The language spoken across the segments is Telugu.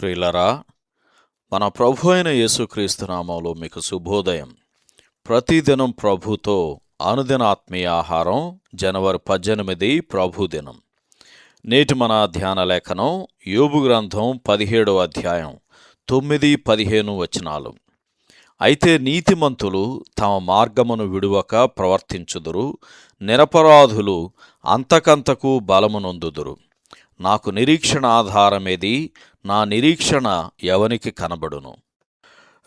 ప్రియులరా మన ప్రభు అయిన యేసుక్రీస్తు నామంలో మీకు శుభోదయం. ప్రతిదినం ప్రభుతో అనుదిన ఆత్మీయ ఆహారం జనవరి పద్దెనిమిది ప్రభుదినం నేటి మన ధ్యాన లేఖనం యోబు గ్రంథం పదిహేడో అధ్యాయం తొమ్మిది పదిహేను వచనాలు. అయితే నీతిమంతులు తమ మార్గమును విడువక ప్రవర్తించుదురు నిరపరాధులు అంతకంతకు బలమునొందుదురు. నాకు నిరీక్షణ ఆధారమేది నా నిరీక్షణ ఎవనికి కనబడును?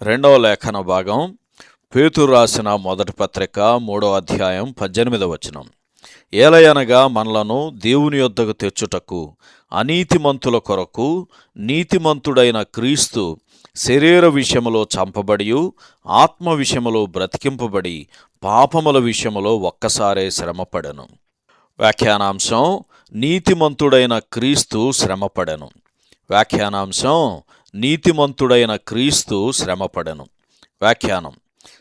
రెండవ లేఖన భాగం పేతురు రాసిన మొదటి పత్రిక మూడో అధ్యాయం పద్దెనిమిదవ వచనం. ఏలయనగా మనలను దేవుని యొద్దకు తెచ్చుటకు అనీతిమంతుల కొరకు నీతిమంతుడైన క్రీస్తు శరీర విషయములో చంపబడియు ఆత్మ విషయములో బ్రతికింపబడి పాపముల విషయములో ఒక్కసారే శ్రమపడెను. వ్యాఖ్యానాంశం నీతిమంతుడైన క్రీస్తు శ్రమపడెను. వ్యాఖ్యానాంశం నీతిమంతుడైన క్రీస్తు శ్రమపడెను. వ్యాఖ్యానం.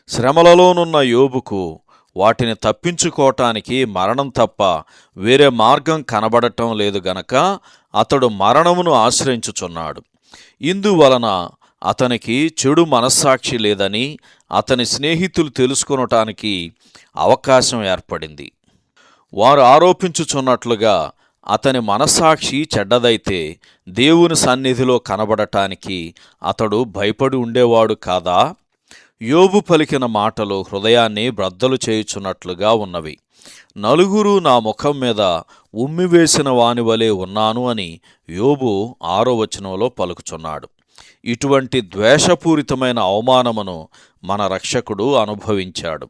శ్రమలలోనున్న యోబుకు వాటిని తప్పించుకోవటానికి మరణం తప్ప వేరే మార్గం కనబడటం లేదు గనక అతడు మరణమును ఆశ్రయించుచున్నాడు. ఇందువలన అతనికి చెడు మనస్సాక్షి లేదని అతని స్నేహితులు తెలుసుకొనటానికి అవకాశం ఏర్పడింది. వారు ఆరోపించుచున్నట్లుగా అతని మనస్సాక్షి చెడ్డదైతే దేవుని సన్నిధిలో కనబడటానికి అతడు భయపడి ఉండేవాడు కాదా? యోబు పలికిన మాటలు హృదయాన్ని బ్రద్దలు చేయుచున్నట్లుగా ఉన్నవి. నలుగురు నా ముఖం మీద ఉమ్మివేసిన వాని వలె ఉన్నాను అని యోబు ఆరో వచనంలో పలుకుచున్నాడు. ఇటువంటి ద్వేషపూరితమైన అవమానమును మన రక్షకుడు అనుభవించాడు.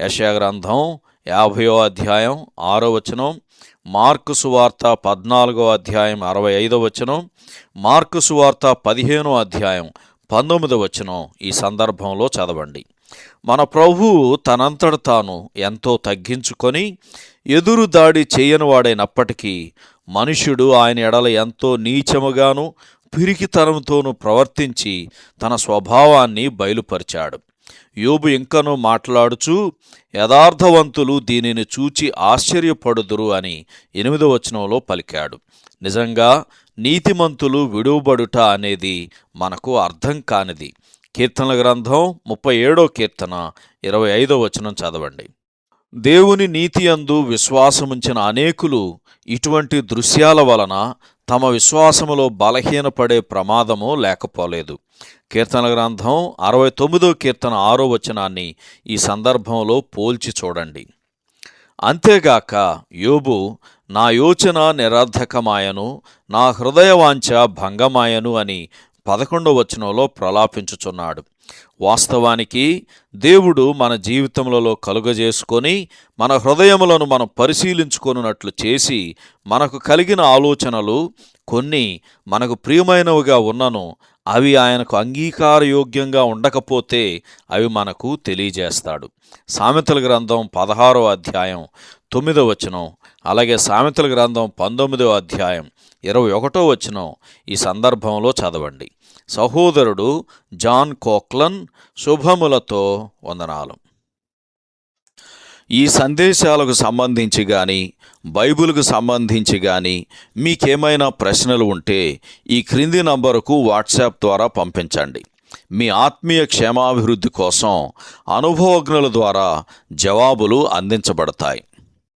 యశగ్రంథం యాభయో అధ్యాయం ఆరో వచనం మార్కు సువార్త పద్నాలుగో అధ్యాయం అరవై ఐదో వచనం మార్కు సువార్త పదిహేనో అధ్యాయం పంతొమ్మిదో వచనం ఈ సందర్భంలో చదవండి. మన ప్రభువు తనంతట తాను ఎంతో తగ్గించుకొని ఎదురు దాడి చేయనివాడైనప్పటికీ మనుష్యుడు ఆయన ఎడల ఎంతో నీచముగాను పిరికితనంతోనూ ప్రవర్తించి తన స్వభావాన్ని బయలుపరిచాడు. యోబు ఇంకనూ మాట్లాడుచు యథార్థవంతులు దీనిని చూచి ఆశ్చర్యపడుదురు అని ఎనిమిదో వచనంలో పలికాడు. నిజంగా నీతిమంతులు విడువబడుట అనేది మనకు అర్థం కానిది. కీర్తనల గ్రంథం ముప్పై ఏడో కీర్తన ఇరవై ఐదో వచనం చదవండి. దేవుని నీతి అందు విశ్వాసముంచిన అనేకులు ఇటువంటి దృశ్యాల వలన తమ విశ్వాసములో బలహీనపడే ప్రమాదము లేకపోలేదు. కీర్తన గ్రంథం అరవై తొమ్మిదో కీర్తన ఆరో వచనాన్ని ఈ సందర్భంలో పోల్చి చూడండి. అంతేగాక యోబు నా యోచన నిరర్ధకమాయను నా హృదయవాంఛ భంగమాయను అని పదకొండవ వచనంలో ప్రలాపించుచున్నాడు. వాస్తవానికి దేవుడు మన జీవితములలో కలుగజేసుకొని మన హృదయములను మనం పరిశీలించుకొనున్నట్లు చేసి మనకు కలిగిన ఆలోచనలు కొన్ని మనకు ప్రియమైనవిగా ఉన్నను అవి ఆయనకు అంగీకారయోగ్యంగా ఉండకపోతే అవి మనకు తెలియజేస్తాడు. సామెతల గ్రంథం పదహారో అధ్యాయం తొమ్మిదో వచనం. అలాగే సామెతల గ్రంథం పంతొమ్మిదవ అధ్యాయం ఇరవై ఒకటో వచనం ఈ సందర్భంలో చదవండి. సహోదరుడు జాన్ కోక్లన్ శుభములతో వందనాలు. ఈ సందేశాలకు సంబంధించి కానీ బైబిల్కు సంబంధించి కానీ మీకేమైనా ప్రశ్నలు ఉంటే ఈ క్రింది నంబరుకు వాట్సాప్ ద్వారా పంపించండి. మీ ఆత్మీయ క్షేమాభివృద్ధి కోసం అనుభవజ్ఞుల ద్వారా జవాబులు అందించబడతాయి.